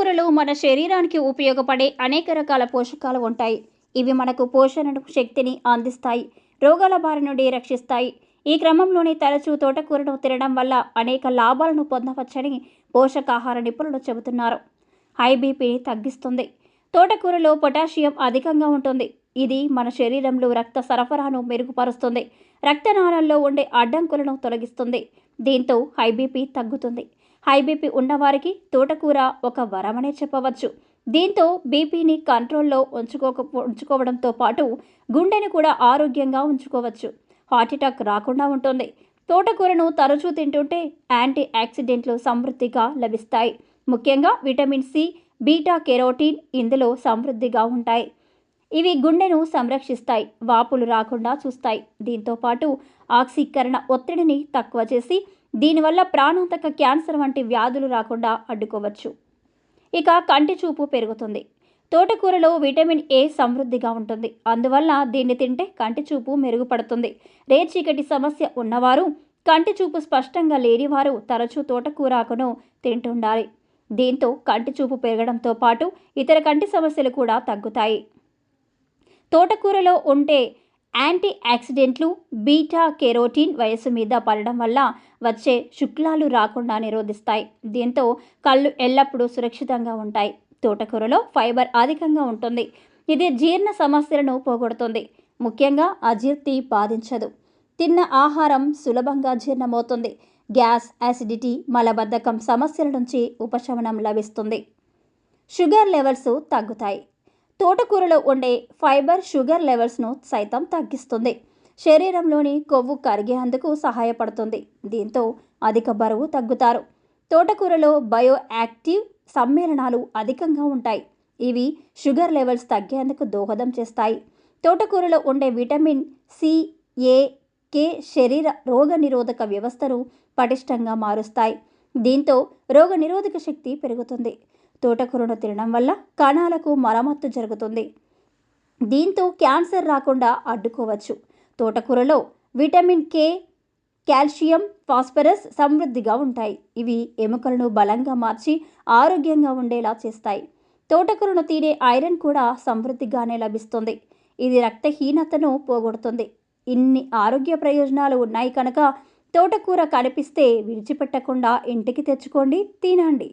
ఆకుకూరలు మన శరీరానికి ఉపయోగపడే అనేక రకాల పోషకాలు ఉంటాయి. ఇవి మనకు పోషణను శక్తిని అందిస్తాయి రోగాల బారి నుండి రక్షిస్తాయి. ఈ క్రమంలోనే తరచూ తోటకూరను తినడం వల్ల అనేక లాభాలను పొందవచ్చని పోషకాహార నిపుణులు చెబుతున్నారు. హై బీపీని తగ్గిస్తుంది. తోటకూరలో పొటాషియం అధికంగా ఉంటుంది. ఇది మన శరీరంలో రక్త సరఫరాను మెరుగుపరుస్తుంది. రక్తనాళాల్లో ఉండే అడ్డంకులను తొలగిస్తుంది. దీంతో హై బీపీ తగ్గుతుంది. హై బీపీ ఉన్నవారికి తోటకూర ఒక వరమనే చెప్పవచ్చు. దీంతో బీపీని కంట్రోల్లో ఉంచుకోక ఉంచుకోవడంతో పాటు గుండెని కూడా ఆరోగ్యంగా ఉంచుకోవచ్చు. హార్ట్ అటాక్ రాకుండా ఉంటుంది. తోటకూరను తరచూ తింటుంటే యాంటీ ఆక్సిడెంట్లు సమృద్ధిగా లభిస్తాయి. ముఖ్యంగా విటమిన్ సి బీటా కెరోటిన్ ఇందులో సమృద్ధిగా ఉంటాయి. ఇవి గుండెను సంరక్షిస్తాయి వాపులు రాకుండా చూస్తాయి. దీంతో పాటు ఆక్సీకరణ ఒత్తిడిని తక్కువ చేసి దీనివల్ల ప్రాణాంతక క్యాన్సర్ వంటి వ్యాధులు రాకుండా అడ్డుకోవచ్చు. ఇక కంటి చూపు పెరుగుతుంది. తోటకూరలో విటమిన్ ఏ సమృద్ధిగా ఉంటుంది. అందువల్ల దీన్ని తింటే కంటి చూపు మెరుగుపడుతుంది. రేచీకటి సమస్య ఉన్నవారు కంటి చూపు స్పష్టంగా లేనివారు తరచూ తోటకూరాకును తింటుండాలి. దీంతో కంటి చూపు పెరగడంతో పాటు ఇతర కంటి సమస్యలు కూడా తగ్గుతాయి. తోటకూరలో ఉంటే యాంటీ యాక్సిడెంట్లు బీటా కెరోటిన్ వయస్సు మీద పడడం వల్ల వచ్చే శుక్లాలు రాకుండా నిరోధిస్తాయి. దీంతో కళ్ళు ఎల్లప్పుడూ సురక్షితంగా ఉంటాయి. తోటకూరలో ఫైబర్ అధికంగా ఉంటుంది. ఇది జీర్ణ సమస్యలను పోగొడుతుంది. ముఖ్యంగా అజీర్తి బాధించదు. తిన్న ఆహారం సులభంగా జీర్ణమవుతుంది. గ్యాస్ యాసిడిటీ మలబద్ధకం సమస్యల నుంచి ఉపశమనం లభిస్తుంది. షుగర్ లెవెల్స్ తగ్గుతాయి. తోటకూరలో ఉండే ఫైబర్ షుగర్ లెవెల్స్ను సైతం తగ్గిస్తుంది. శరీరంలోని కొవ్వు కరిగేందుకు సహాయపడుతుంది. దీంతో అధిక బరువు తగ్గుతారు. తోటకూరలో బయో యాక్టివ్ సమ్మేళనాలు అధికంగా ఉంటాయి. ఇవి షుగర్ లెవెల్స్ తగ్గేందుకు దోహదం చేస్తాయి. తోటకూరలో ఉండే విటమిన్ సి ఏ కే శరీర రోగనిరోధక వ్యవస్థను పటిష్టంగా మారుస్తాయి. దీంతో రోగనిరోధక శక్తి పెరుగుతుంది. తోటకూరను తినడం వల్ల కణాలకు మరమ్మత్తు జరుగుతుంది. దీంతో క్యాన్సర్ రాకుండా అడ్డుకోవచ్చు. తోటకూరలో విటమిన్ కే కాల్షియం ఫాస్ఫరస్ సమృద్ధిగా ఉంటాయి. ఇవి ఎముకలను బలంగా మార్చి ఆరోగ్యంగా ఉండేలా చేస్తాయి. తోటకూరను తినే ఐరన్ కూడా సమృద్ధిగానే లభిస్తుంది. ఇది రక్తహీనతను పోగొడుతుంది. ఇన్ని ఆరోగ్య ప్రయోజనాలు ఉన్నాయి కనుక తోటకూర కనిపిస్తే విడిచిపెట్టకుండా ఇంటికి తెచ్చుకోండి తినండి.